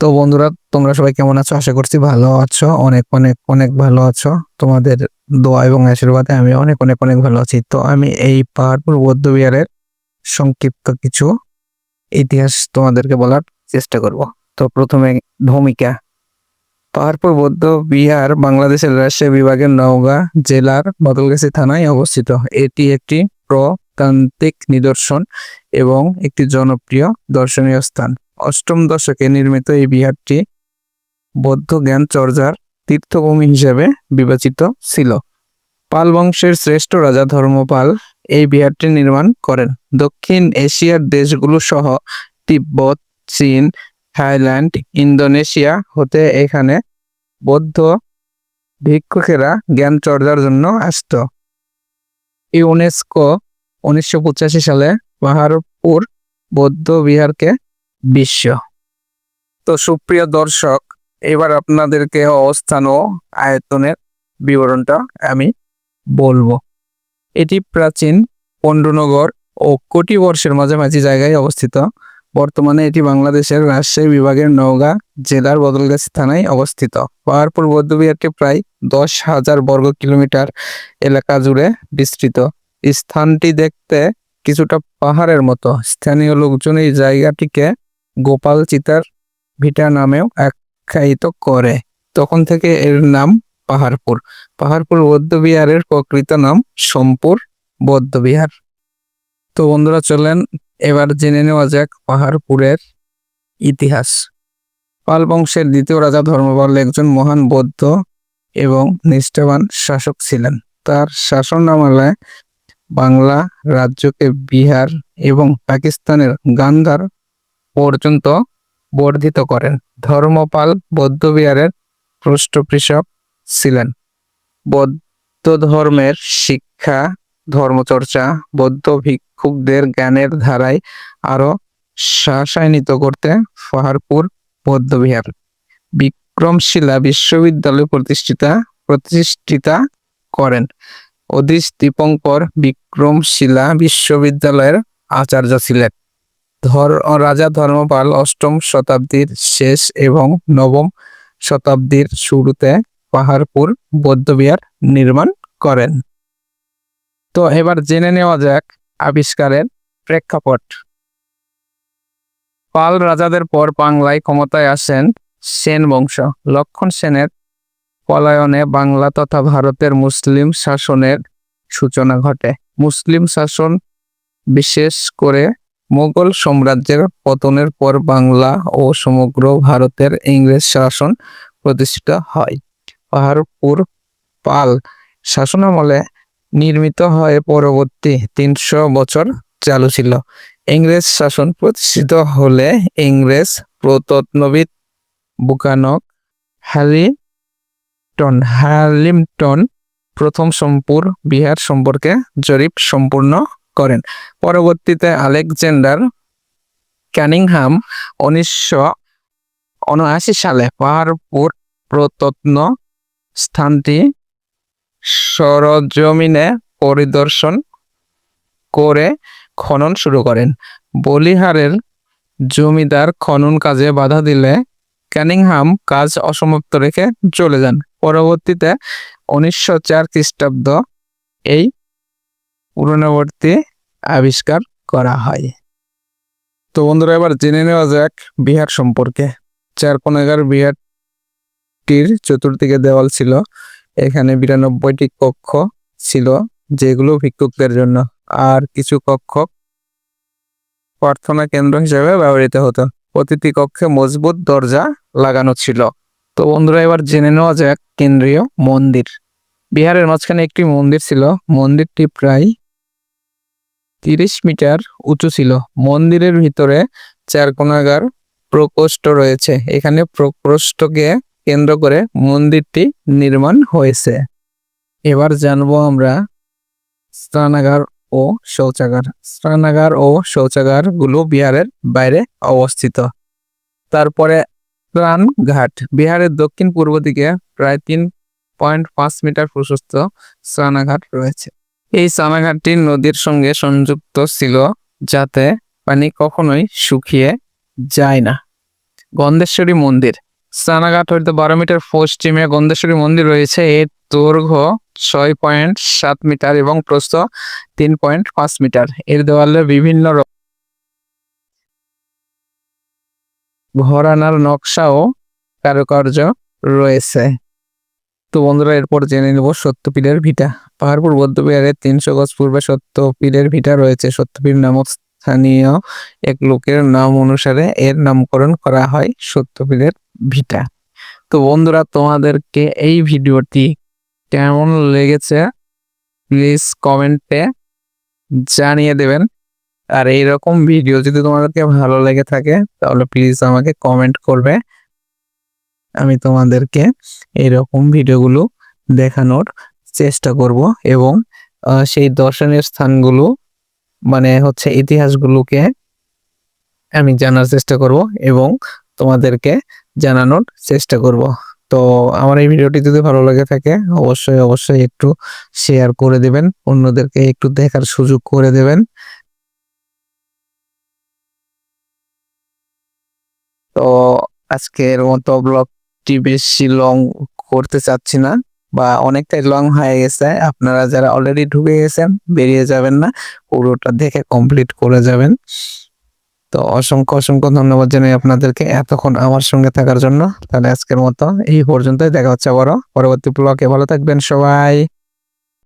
তো বন্ধুরা, তোমরা সবাই কেমন আছো? আশা করছি ভালো আছো। অনেক অনেক অনেক ভালো আছো। তোমাদের দোয়া এবং আশীর্বাদে আমি অনেক অনেক অনেক ভালো আছি। তো আমি এই পাহাড়পুর বৌদ্ধ বিহারের সংক্ষিপ্ত কিছু ইতিহাস তোমাদেরকে বলার চেষ্টা করব। তো প্রথমে ভূমিকা। পাহাড়পুর বৌদ্ধ বিহার বাংলাদেশের রাজশাহী বিভাগের নওগাঁ জেলার বদলগাছি থানায় অবস্থিত। এটি একটি প্রতান্ত্রিক নিদর্শন এবং একটি জনপ্রিয় দর্শনীয় স্থান। অষ্টম দশকে নির্মিত এই বিহারটি বৌদ্ধ জ্ঞান চর্চার তীর্থভূমি হিসেবে বিবেচিত ছিল। পাল বংশের শ্রেষ্ঠ রাজা ধর্মপাল এই বিহারটি নির্মাণ করেন। দক্ষিণ এশিয়ার দেশগুলো সহ তিব্বত, চীন, থাইল্যান্ড, ইন্দোনেশিয়া হতে এখানে বৌদ্ধ ভিক্ষুকেরা জ্ঞান চর্চার জন্য আসত। ইউনেস্কো উনিশশো পঁচাশি সালে পাহাড়পুর বৌদ্ধ বিহারকে বিশ্ব। তো সুপ্রিয় দর্শক, এবার আপনাদেরকে অবস্থান ও আয়তনের বিবরণটা আমি বলব। এটি প্রাচীন পণ্ডনগর ও কোটি বর্ষের মাঝামাঝি জায়গায় অবস্থিত। বর্তমানে এটি বাংলাদেশের রাজশাহী বিভাগের নওগাঁ জেলার বদলগাছি থানায় অবস্থিত। পাহাড়পুর বৌদ্ধবিহারটি প্রায় দশ হাজার বর্গ কিলোমিটার এলাকা জুড়ে বিস্তৃত। স্থানটি দেখতে কিছুটা পাহাড়ের মতো। স্থানীয় লোকজন এই জায়গাটিকে গোপাল চিতার ভিটা নামেও আখ্যায়িত করে। তখন থেকে এর নাম পাহাড়পুর। পাহাড়পুর বৌদ্ধবিহারের প্রকৃত নাম সোমপুর বৌদ্ধবিহার। তো বন্ধুরা, চলেন এবার জেনে নেওয়া যাক পাহাড়পুরের ইতিহাস। পাল বংশের দ্বিতীয় রাজা ধর্মপাল একজন মহান বৌদ্ধ এবং নিষ্ঠাবান শাসক ছিলেন। তার শাসনামলে বাংলা রাজ্যকে বিহার এবং পাকিস্তানের গান্ধার পর্যন্ত বর্ধিত করেন। ধর্মপাল বৌদ্ধবিহারের পৃষ্ঠপৃষক ছিলেন। বৌদ্ধ ধর্মের শিক্ষা, ধর্মচর্চা, বৌদ্ধ ভিক্ষুকদের জ্ঞানের ধারায় আরও শাসায়নিত করতে পাহাড়পুর বৌদ্ধবিহার। বিক্রমশিলা বিশ্ববিদ্যালয় প্রতিষ্ঠিতা প্রতিষ্ঠিতা করেন। অধীশ দীপঙ্কর বিক্রমশিলা বিশ্ববিদ্যালয়ের আচার্য ছিলেন। ধর, রাজা ধর্মপাল অষ্টম শতাব্দীর শেষ এবং নবম শতাব্দীর শুরুতে পাহাড়পুর বৌদ্ধবিহার নির্মাণ করেন। তো এবার জেনে নেওয়া যাক আবিষ্কারের প্রেক্ষাপট। পাল রাজাদের পর বাংলায় ক্ষমতায় আসেন সেন বংশ। লক্ষণ সেনের পলায়নে বাংলা তথা ভারতের মুসলিম শাসনের সূচনা ঘটে। মুসলিম শাসন বিশেষ করে মোগল সাম্রাজ্যের পতনের পর বাংলা ও সমগ্র ভারতের ইংরেজ শাসন প্রতিষ্ঠিত হয়। পাহাড়পুর পাল শাসনামলে নির্মিত হয়ে পরবর্তী তিনশো বছর চালু ছিল। ইংরেজ শাসন প্রতিষ্ঠিত হলে ইংরেজ প্রতত্নবিদ বুকানক হ্যালিটন হ্যালিমটন প্রথম সম্পুর বিহার সম্পর্কে জরিপ সম্পূর্ণ করেন। পরবর্তীতে আলেকজান্ডার ক্যানিংহাম উনিশশো উনআশি সালে পাহাড়পুর প্রত্ন স্থানটি সরজমিনে পরিদর্শন করে খনন শুরু করেন। বলিহারের জমিদার খনন কাজে বাধা দিলে ক্যানিংহাম কাজ অসমাপ্ত রেখে চলে যান। পরবর্তীতে উনিশশো চার খ্রিস্টাব্দ এই পুরনবর্তী আবিষ্কার করা হয়। তো বন্ধুরা, এবার জেনে নেওয়া যাক বিহার সম্পর্কে। চার কোনাগার বিহারটির চতুর্দিকে দেওয়াল ছিল। এখানে বিরানব্বইটি কক্ষ ছিল, যেগুলো ভিক্ষুকদের জন্য। আর কিছু কক্ষ প্রার্থনা কেন্দ্র হিসেবে ব্যবহৃত হতো। প্রতিটি কক্ষে মজবুত দরজা লাগানো ছিল। তো বন্ধুরা, এবার জেনে নেওয়া যাক কেন্দ্রীয় মন্দির। বিহারের মাঝখানে একটি মন্দির ছিল। মন্দিরটি প্রায় তিরিশ মিটার উঁচু ছিল। মন্দিরের ভিতরে চার কোনাগার প্রকোষ্ঠ রয়েছে। এখানে প্রকোষ্ঠকে কেন্দ্র করে মন্দিরটি নির্মাণ হয়েছে। এবার জানব আমরা স্নানাগার ও শৌচাগার। স্নানাগার ও শৌচাগারগুলো বিহারের বাইরে অবস্থিত। তারপরে ঘাট। বিহারের দক্ষিণ পূর্ব দিকে প্রায় তিন পয়েন্ট পাঁচ মিটার প্রশস্ত স্নানাঘাট রয়েছে। এই স্নানাঘাটটি নদীর সঙ্গে সংযুক্ত ছিল যাতে পানি কখনোই শুকিয়ে যায় না। গন্ধেশ্বরী মন্দির। স্নানাঘাট হইতে বারো মিটার পশ্চিমে গন্ধেশ্বরী মন্দির রয়েছে। এর দৈর্ঘ্য ছয় পয়েন্ট সাত মিটার এবং প্রস্থ তিন পয়েন্ট পাঁচ মিটার। এর দেওয়ালে বিভিন্ন ঘরানার নকশা ও কারুকার্য রয়েছে। তো বন্ধুরা, এরপর জেনে নেব সত্যপীরের ভিটা। পাহাড়পুর বৌদ্ধবিহারের তিনশো গজ পূর্বে সত্যপীরের ভিটা রয়েছে। সত্যপীর নামক স্থানীয় এক লোকের নাম অনুসারে এর নামকরণ করা হয় সত্যপীরের ভিটা। তো বন্ধুরা, তোমাদেরকে এই ভিডিওটি কেমন লেগেছে প্লিজ কমেন্টে জানিয়ে দেবেন। আর এইরকম ভিডিও যদি তোমাদেরকে ভালো লেগে থাকে, তাহলে প্লিজ আমাকে কমেন্ট করবে। আমি তোমাদেরকে এইরকম ভিডিওগুলো দেখানোর চেষ্টা করব এবং সেই দর্শনীয় স্থানগুলো মানে হচ্ছে ইতিহাসগুলোকে আমি জানার চেষ্টা করব এবং তোমাদেরকে জানানোর চেষ্টা করব। তো আমার এই ভিডিওটি যদি ভালো লাগে থাকে, অবশ্যই অবশ্যই একটু শেয়ার করে দেবেন, অন্যদেরকে একটু দেখার সুযোগ করে দেবেন। তো আজকের মতো ব্লগটি বেশি লং করতে চাচ্ছি না বা অনেকটাই লং হয়ে গেছে। আপনারা যারা অলরেডি ঢুকে গেছেন, বেরিয়ে যাবেন না, পুরোটা দেখে কমপ্লিট করে যাবেন। তো অসংখ্য অসংখ্য ধন্যবাদ জানাই আপনাদেরকে এতক্ষণ আমার সঙ্গে থাকার জন্য। তাহলে আজকের মতো এই পর্যন্তই, দেখা হচ্ছে বড় পরবর্তী ব্লকে ভালো থাকবেন সবাই।